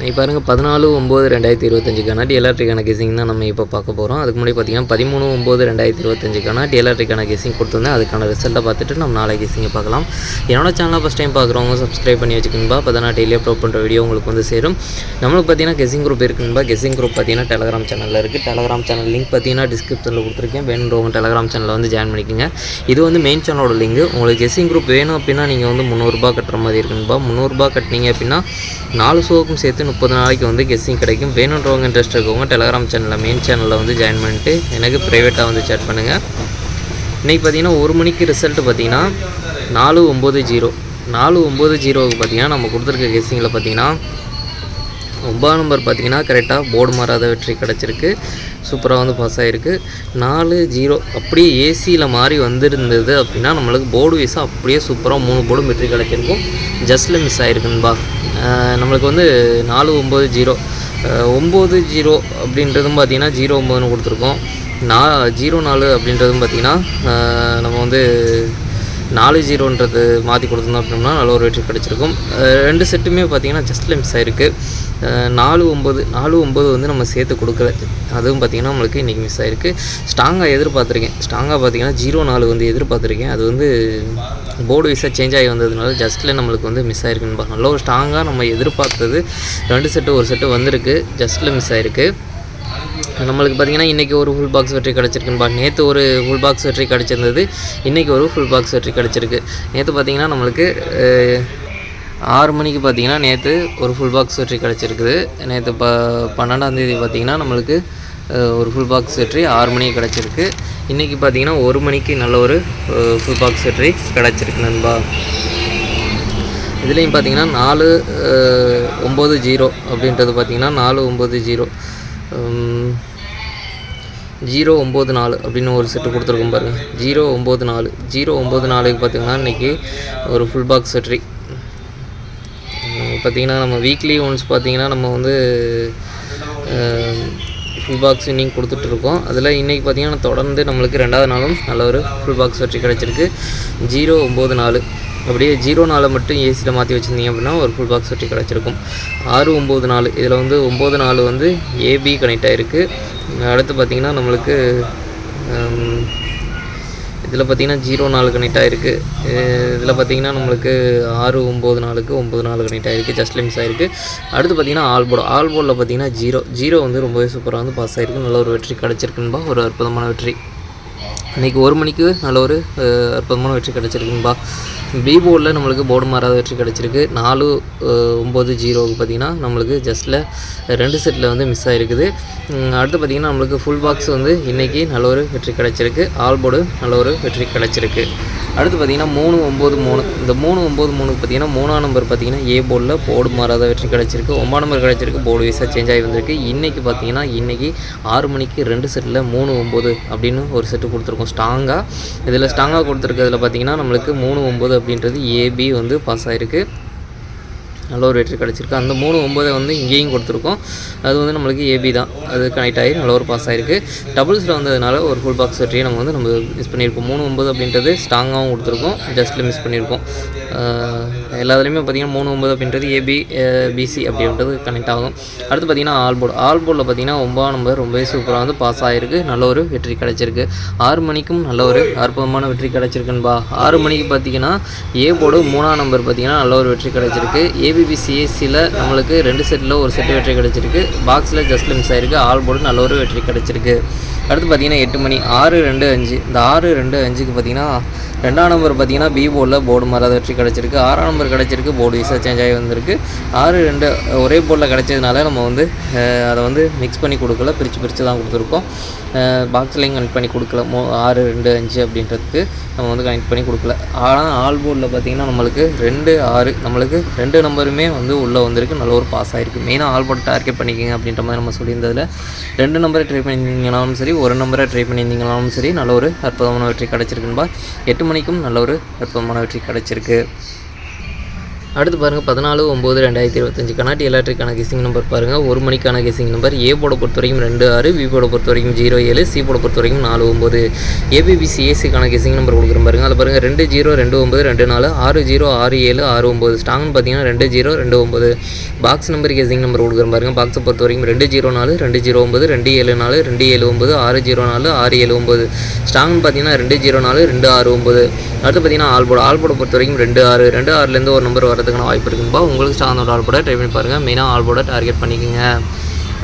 நீ பாருங்கள் பதினாலு ஒம்பது ரெண்டாயிரத்தி இருபத்தஞ்சுக்கான டிஎல்ஆர்டிக்கான கெஸிங் தான் நம்ம இப்போ பார்க்க போகிறோம் அதுக்கு முன்னாடி பார்த்தீங்கன்னா பதிமூணு ஒம்பது ரெண்டாயிரத்தி இருபத்தஞ்சுக்கான டிஎல்ஆர்டிக்கான கெஸிங் கொடுத்துருந்தேன். அதுக்கான ரிசல்ட்டை பார்த்துட்டு நம்ம நாளை கெஸிங்கை பார்க்கலாம். என்னோட சேனலை ஃபஸ்ட் டைம் பார்க்குறவங்க சப்ஸ்கிரைப் பண்ணி வச்சுக்கணும்பா. அப்போ தான் டெய்லி அப்லோட் பண்ணுற வீடியோ உங்களுக்கு வந்து சேரும். நம்மளுக்கு பார்த்தீங்கன்னா கெஸிங் குரூப் இருக்குன்பா கெஸிங் குரூப் பார்த்தீங்கன்னா டெலகிராம் சேனலில் இருக்குது டெலகிராம் சேனல் லிங்க் பார்த்தீங்கன்னா டிஸ்கிரிப்ஷனில் கொடுத்துருக்கேன். வேணுன்றவங்க டெலகிராம் சேனலில் வந்து ஜாயின் பண்ணிக்கோங்க. இது வந்து மெயின் சேனலோட லிங்க் உங்களுக்கு கெஸிங் குரூப் வேணும் அப்படின்னா நீங்கள் வந்து முந்நூறுரூபா கட்டுற மாதிரி இருக்குன்பா முந்நூறுரூபா கட்டினீங்க அப்படின்னா நாலு ஷோவுக்கும் சேர்த்து முப்பது நாளைக்கு வந்து கெஸ்ஸிங் கிடைக்கும். வேணுன்றவங்க இன்ட்ரெஸ்ட் இருக்கவங்க டெலகிராம் சேனலில் மெயின் சேனலில் வந்து ஜாயின் பண்ணிட்டு எனக்கு ப்ரைவேட்டாக வந்து சேட் பண்ணுங்கள் இன்றைக்கி பார்த்தீங்கன்னா ஒரு மணிக்கு ரிசல்ட் பார்த்தீங்கன்னா நாலு ஒம்பது ஜீரோ. நாலு ஒம்பது ஜீரோவுக்கு பார்த்தீங்கன்னா நம்ம கொடுத்துருக்க கெஸ்ஸிங்கில் பார்த்தீங்கன்னா ஒன்பதாம் நம்பர் பார்த்தீங்கன்னா கரெக்டாக போர்டு மாறாத வெற்றி கிடச்சிருக்கு. சூப்பராக வந்து பாஸ் ஆகிருக்கு நாலு ஜீரோ அப்படியே ஏசியில் மாறி வந்திருந்தது அப்படின்னா நம்மளுக்கு போர்டு வீசாக அப்படியே சூப்பராக மூணு போர்டும் வெற்றி கிடச்சிருக்கும். ஜஸ்ட்டில் மிஸ் ஆகிருக்குன்பா நம்மளுக்கு வந்து நாலு ஒம்பது ஜீரோ ஒம்பது ஜீரோ அப்படின்றதும் பார்த்தீங்கன்னா ஜீரோ ஒம்பதுன்னு கொடுத்துருக்கோம். நா ஜீரோ நாலு அப்படின்றதும் பார்த்தீங்கன்னா நம்ம வந்து நாலு ஜீரோன்றது மாற்றி கொடுத்துருந்தோம் அப்படின்னா நல்ல ஒரு வெற்றி கிடச்சிருக்கும். ரெண்டு செட்டுமே பார்த்தீங்கன்னா ஜஸ்ட்டில் மிஸ் ஆகிருக்கு நாலு ஒம்பது நாலு ஒம்பது வந்து நம்ம சேர்த்து கொடுக்கல. அதுவும் பார்த்திங்கன்னா நம்மளுக்கு இன்றைக்கி மிஸ் ஆகிருக்கு ஸ்ட்ராங்காக எதிர்பார்த்துருக்கேன். ஸ்ட்ராங்காக பார்த்தீங்கன்னா ஜீரோ நாலு வந்து எதிர்பார்த்துருக்கேன். அது வந்து போர்டு வைஸாக சேஞ்ச் ஆகி வந்ததுனால ஜஸ்ட்டில் நம்மளுக்கு வந்து மிஸ் ஆகிருக்குன்னு நல்ல ஒரு ஸ்ட்ராங்காக நம்ம எதிர்பார்த்தது. ரெண்டு செட்டு ஒரு செட்டு வந்திருக்கு. ஜஸ்ட்டில் மிஸ் ஆகிருக்கு நம்மளுக்கு பார்த்திங்கன்னா இன்றைக்கி ஒரு ஃபுல் பாக்ஸ் வெற்றி கிடச்சிருக்குன்பா நேற்று ஒரு ஃபுல் பாக்ஸ் வெற்றி கிடச்சிருந்தது. இன்றைக்கி ஒரு ஃபுல் பாக்ஸ் வெற்றி கிடச்சிருக்கு. நேற்று பார்த்திங்கன்னா நம்மளுக்கு ஆறு மணிக்கு பார்த்தீங்கன்னா நேற்று ஒரு ஃபுல் பாக்ஸ் வெற்றி கிடச்சிருக்குது. நேற்று ப பன்னெண்டாந்தேதி பார்த்திங்கன்னா நம்மளுக்கு ஒரு ஃபுல் பாக்ஸ் வெற்றி ஆறு மணிக்கு கிடச்சிருக்கு. இன்றைக்கி பார்த்திங்கன்னா ஒரு மணிக்கு நல்ல ஒரு ஃபுல் பாக்ஸ் வெற்றி கிடச்சிருக்கு நண்பா. இதுலேயும் பார்த்தீங்கன்னா நாலு ஒம்பது ஜீரோ அப்படின்றது பார்த்திங்கன்னா நாலு ஒம்பது ஜீரோ. ஜீரோ ஒம்பது நாலு அப்படின்னு ஒரு செட்டு கொடுத்துருக்கோம் பாருங்கள் ஜீரோ ஒம்பது நாலு. ஜீரோ ஒம்பது நாலுக்கு பார்த்திங்கன்னா இன்றைக்கி ஒரு ஃபுல் பாக்ஸ் செட்ரி பார்த்திங்கன்னா நம்ம வீக்லி ஒன்ஸ் பார்த்திங்கன்னா நம்ம வந்து ஃபுல் பாக்ஸ் இன்னிங் கொடுத்துட்ருக்கோம் அதில் இன்றைக்கி பார்த்திங்கன்னா தொடர்ந்து நம்மளுக்கு ரெண்டாவது நாளும் நல்ல ஒரு ஃபுல் பாக்ஸ் வெற்றி கிடச்சிருக்கு. ஜீரோ ஒம்பது நாலு. அப்படியே ஜீரோ நாளை மட்டும் ஏசியில் மாற்றி வச்சுருந்தீங்க அப்படின்னா ஒரு ஃபுல் பாக்ஸ் வெற்றி கிடச்சிருக்கும். ஆறு ஒம்பது நாலு. இதில் வந்து ஒம்பது நாலு வந்து ஏபி கனெக்ட் ஆகிருக்கு அடுத்து பார்த்திங்கன்னா நம்மளுக்கு இதில் பார்த்திங்கன்னா ஜீரோ நாலு கனெக்ட் ஆகிருக்கு இதில் பார்த்திங்கன்னா நம்மளுக்கு ஆறு ஒம்பது நாலுக்கு ஒம்பது நாலு கனெக்ட் ஆகிருக்கு ஜஸ்ட் லிம்ஸ் ஆகிருக்கு அடுத்து பார்த்திங்கன்னா ஆல் ஆல்போர்டில் பார்த்திங்கன்னா ஜீரோ ஜீரோ வந்து ரொம்பவே சூப்பராக வந்து பாஸ் ஆகிருக்கு நல்ல ஒரு வெற்றி கிடச்சிருக்குன்பா. ஒரு அற்புதமான வெற்றி. இன்றைக்கி ஒரு மணிக்கு நல்ல ஒரு அற்புதமான வெற்றி கிடச்சிருக்குங்கப்பா பி போர்டில் நம்மளுக்கு போர்டு மாறாத வெற்றி கிடச்சிருக்கு. நாலு ஒம்பது ஜீரோவுக்கு பார்த்திங்கன்னா நம்மளுக்கு ஜஸ்ட்டில் ரெண்டு செட்டில் வந்து மிஸ் ஆகிருக்குது அடுத்து பார்த்திங்கன்னா நம்மளுக்கு ஃபுல் பாக்ஸ் வந்து இன்றைக்கி நல்ல ஒரு வெற்றி கிடச்சிருக்கு. ஆல் போர்டு நல்ல ஒரு வெற்றி கிடச்சிருக்கு. அடுத்து பார்த்திங்கன்னா மூணு ஒம்பது மூணு. இந்த மூணு ஒம்பது மூணுக்கு பார்த்திங்கன்னா மூணாம் நம்பர் பார்த்திங்கன்னா ஏ போர்டில் போர்டு மாறாத வெற்றி கிடச்சிருக்கு. ஒம்பது நம்பர் கிடச்சிருக்கு. போர்டு வைஸாக சேஞ்ச் ஆகி வந்திருக்கு. இன்றைக்கி பார்த்திங்கன்னா இன்றைக்கி ஆறு மணிக்கு ரெண்டு செட்டில் மூணு ஒம்பது அப்படின்னு ஒரு செட்டு கொடுத்துருக்கோம். ஸ்ட்ராங்காக இதில் ஸ்ட்ராங்காக கொடுத்துருக்கிறதுல பார்த்திங்கன்னா நம்மளுக்கு மூணு ஒம்பது அப்படின்றது ஏபி வந்து பாஸ் ஆகிருக்கு நல்ல ஒரு வெற்றி கிடச்சிருக்கு. அந்த மூணு ஒம்பதை வந்து இங்கேயும் கொடுத்துருக்கோம். அது வந்து நம்மளுக்கு ஏபி தான். அது கனெக்ட் ஆகி நல்ல ஒரு பாஸ் ஆகிருக்கு டபுள்ஸில் வந்ததுனால ஒரு ஃபுல் பாக்ஸ் வெற்றியை நம்ம வந்து நம்ம மிஸ் பண்ணியிருக்கோம். மூணு ஒம்பது அப்படின்றது ஸ்ட்ராங்காகவும் கொடுத்துருக்கோம். ஜஸ்ட்டில் மிஸ் பண்ணியிருக்கோம். எல்லாத்துலேயுமே பார்த்திங்கன்னா மூணு ஒம்பது அப்படின்றது ஏபி பிசி அப்படின்றது கனெக்ட் ஆகும். அடுத்து பார்த்திங்கன்னா ஆல் போர்டு ஆல் போர்டில் பார்த்திங்கன்னா ஒம்பதாம் நம்பர் ரொம்பவே சூப்பராக வந்து பாஸ் ஆகிருக்கு நல்ல ஒரு வெற்றி கிடச்சிருக்கு. ஆறு மணிக்கும் நல்ல ஒரு அற்புதமான வெற்றி கிடச்சிருக்குன்பா ஆறு மணிக்கு பார்த்திங்கன்னா ஏ போர்டு மூணாம் நம்பர் பார்த்திங்கன்னா நல்ல ஒரு வெற்றி கிடச்சிருக்கு. ஏ சிஎஸ்சியில் நம்மளுக்கு ரெண்டு செட்டில் ஒரு செட்டு வெற்றி கிடச்சிருக்கு. பாக்ஸில் ஜஸ்ட் லிம்ஸ் ஆயிருக்கு. ஆல் போர்டு நல்ல ஒரு வெற்றி கிடச்சிருக்கு. அடுத்து பார்த்திங்கன்னா எட்டு மணி ஆறு ரெண்டு அஞ்சு. இந்த ஆறு ரெண்டு அஞ்சுக்கு பார்த்திங்கன்னா ரெண்டாம் நம்பர் பார்த்திங்கன்னா பி போர்டில் போர்டு மாறாத வெற்றி கிடச்சிருக்கு. ஆறாம் நம்பர் கிடச்சிருக்கு போர்டு விசா சேஞ்ச் ஆகி வந்திருக்கு. ஆறு ரெண்டு ஒரே போர்டில் கிடச்சதுனால நம்ம வந்து அதை வந்து மிக்ஸ் பண்ணி கொடுக்கல பிரித்து பிரித்து தான் கொடுத்துருக்கோம். பாக்ஸ்லையும் கனெக்ட் பண்ணி கொடுக்கல. மோ ஆறு ரெண்டு அஞ்சு அப்படின்றதுக்கு நம்ம வந்து கனெக்ட் பண்ணி கொடுக்கல. ஆனால் ஆல் போர்டில் பார்த்திங்கன்னா நம்மளுக்கு ரெண்டு ஆறு நம்மளுக்கு ரெண்டு நம்பருமே வந்து உள்ளே வந்திருக்கு. நல்ல ஒரு பாஸ் ஆகிருக்கு மெயினாக ஆல் போர்ட் டார்கெட் பண்ணிக்கோங்க அப்படின்ற மாதிரி நம்ம சொல்லியிருந்ததில். ரெண்டு நம்பரை ட்ரை பண்ணிங்கனாலும் சரி ஒரு நம்பரை ட்ரை பண்ணியிருந்தீங்களாலும் சரி நல்ல ஒரு அற்புதமான வெற்றி கிடச்சிருக்குன்பா. எட்டு மணிக்கும் நல்ல ஒரு அற்புதமான வெற்றி கிடச்சிருக்கு. அடுத்து பாருங்கள் பதினாலு ஒம்பது ரெண்டாயிரத்தி இருபத்தஞ்சு. கனாட்டி எலக்ட்ரிக்கான கெசிங் நம்பர் பாருங்கள் ஒரு மணிக்கான கெசிங் நம்பர் ஏ போட பொறுத்த வரைக்கும் ரெண்டு ஆறு பி போட பொறுத்த வரைக்கும் ஜீரோ ஏழு சி போட பொறுத்த வரைக்கும் நாலு ஒம்பது ஏபிபிசி ஏசிக்கான கெசிங் நம்பர் கொடுக்குற பாருங்கள் அதில் பாருங்கள் ரெண்டு ஜீரோ ரெண்டு ஒம்பது ரெண்டு நாலு ஆறு ஜீரோ ஆறு ஏழு ஆறு ஒம்பது ஸ்டாங்னு பார்த்தீங்கன்னா ரெண்டு ஜீரோ ரெண்டு ஒம்பது பாக்ஸ் நம்பர் கெசிங் நம்பர் கொடுக்குற பாருங்கள் பாக்ஸை பொறுத்த வரைக்கும் ரெண்டு ஜீரோ நாலு ரெண்டு ஜீரோ ஒம்பது ரெண்டு ஏழு நாலு ரெண்டு ஏழு ஒம்பது ஆறு ஜீரோ நாலு ஆறு ஏழு ஒம்பது ஸ்டாங்னு பார்த்தீங்கன்னா ரெண்டு ஜீரோ நாலு ரெண்டு ஆறு ஒம்பது அடுத்து பார்த்தீங்கன்னா ஆல்போர்டு ஆல்போர்டை பொறுத்த வரைக்கும் ரெண்டு ஆறு. ரெண்டு ஆறுலேருந்து ஒரு நம்பர் வரதுக்கான வாய்ப்பு இருக்கும்பா உங்களுக்கு ஸ்டாங்கோட போட ட்ரை பண்ணி பாருங்கள் மெயினாக ஆல்போர்டை டார்கெட் பண்ணிக்கோங்க.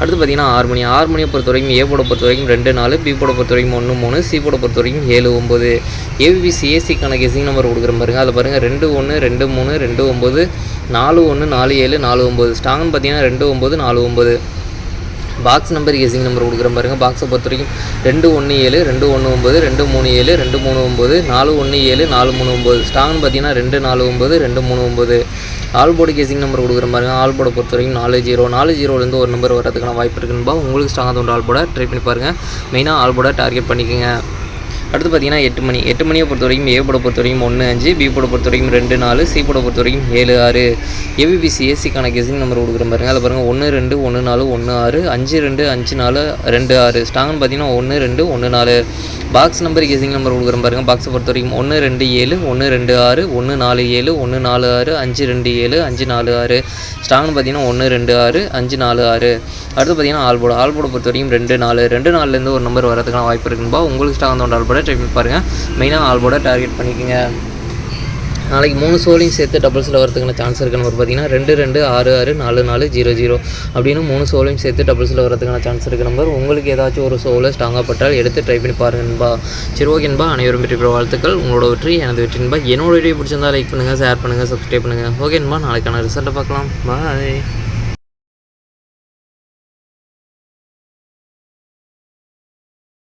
அடுத்து பார்த்தீங்கன்னா ஆறு மணி. ஆறு மணியை பொறுத்த வரைக்கும் ஏ போட பொறுத்த வரைக்கும் ரெண்டு நாலு பி போட பொறுத்த வரைக்கும் ஒன்று மூணு சி போட பொறுத்த வரைக்கும் ஏழு ஒம்பது ஏபிபிசி ஏசிக்கான கெசிங் நம்பர் கொடுக்குற பாருங்க. அதில் பாருங்கள் ரெண்டு ஒன்று ரெண்டு மூணு ரெண்டு ஒம்பது நாலு ஒன்று நாலு ஏழு நாலு ஒம்பது ஸ்டாங்னு பார்த்தீங்கன்னா ரெண்டு ஒம்பது நாலு ஒம்பது பாக்ஸ் நம்பர் கேசிங் நம்பர் கொடுக்குறேன் பாருங்கள் பாக்ஸை பொறுத்த வரைக்கும் ரெண்டு ஒன்று ஏழு ரெண்டு ஒன்று ஒம்பது ரெண்டு மூணு ஏழு ரெண்டு மூணு ஒம்பது நாலு ஒன்று ஏழு நாலு மூணு ஒம்பது ஸ்டாங்னு பார்த்தீங்கன்னா ரெண்டு நாலு ஒம்பது ரெண்டு மூணு ஒம்பது ஆல்போர்டு கேசிங் நம்பர் கொடுக்குறேன் பாருங்கள் ஆல்போர்டை பொறுத்த வரைக்கும் நாலு ஜீரோ. நாலு ஜீரோலேருந்து ஒரு நம்பர் வரதுக்கான வாய்ப்பு இருக்குன்னு உங்களுக்கு ஸ்ட்ராங்காக தோன்ற ஆல் ட்ரை பண்ணி பாருங்கள் மெயினாக ஆல்போட டார்கெட் பண்ணிக்கோங்க. அடுத்து பார்த்தீங்கன்னா எட்டு மணி எட்டு மணியை பொறுத்த வரைக்கும் ஏ போட பொறுத்த வரைக்கும் ஒன்று அஞ்சு பி போட பொறுத்த வரைக்கும் ரெண்டு நாலு சி போட பொறுத்த வரைக்கும் ஏழு ஆறு. ஏபிபிசி ஏசிக்கான கெசிங் நம்பர் கொடுக்குற பாருங்கள் அதில் பாருங்கள் ஒன்று ரெண்டு ஒன்று நாலு ஒன்று ஆறு அஞ்சு ரெண்டு அஞ்சு நாலு ரெண்டு ஆறு. ஸ்டாங்னு பார்த்தீங்கன்னா ஒன்று ரெண்டு ஒன்று நாலு. பாக்ஸ் நம்பர் கெசிங் நம்பர் கொடுக்குற பாருங்கள் பாக்ஸை பொறுத்த வரைக்கும் ஒன்று ரெண்டு ஏழு ஒன்று ரெண்டு ஆறு ஒன்று நாலு ஏழு ஒன்று நாலு ஆறு அஞ்சு ரெண்டு ஏழு அஞ்சு நாலு ஆறு. ஸ்டாங்னு பார்த்தீங்கன்னா ஒன்று ரெண்டு ஆறு அஞ்சு நாலு ஆறு. அடுத்து பார்த்தீங்கன்னா ஆல்போர்டு ஆல்போர்டை பொறுத்த வரைக்கும் ரெண்டு நாலு. ரெண்டு நாலுலேருந்து ஒரு நம்பர் வரதுக்கான வாய்ப்பு இருக்குன்பா. உங்களுக்கு ஸ்டாங் அந்த ஆல்போர்டை ட்ரை பண்ணி பாருங்கள் மெயினாக ஆல்போட டார்கெட் பண்ணிக்கோங்க. நாளைக்கு மூணு சோலையும் சேர்த்து டபுள்ஸில் வரதுக்கான சான்ஸ் இருக்குன்னு நம்பர் பார்த்தீங்கன்னா ரெண்டு ரெண்டு ஆறு ஆறு நாலு நாலு ஜீரோ ஜீரோ அப்படின்னு மூணு சோலையும் சேர்த்து டபுள்ஸில் வரதுக்கான சான்ஸ் இருக்குது நம்பர் உங்களுக்கு ஏதாச்சும் ஒரு சோலை ஸ்ட்ராங்காக பட்டால் எடுத்து ட்ரை பண்ணி பாருங்கன்பா சரி ஓகேன்பா அனைவரும் வெற்றி பெற வாழ்த்துக்கள். உங்களோட வெற்றி எனது வெற்றின்பா என்னோட வீடியோ பிடிச்சிருந்தா லைக் பண்ணுங்கள் ஷேர் பண்ணுங்கள் சப்ஸ்கிரைப் பண்ணுங்கள் ஓகேன்பா நாளைக்கான ரிசல்ட்டை பார்க்கலாம். பாய்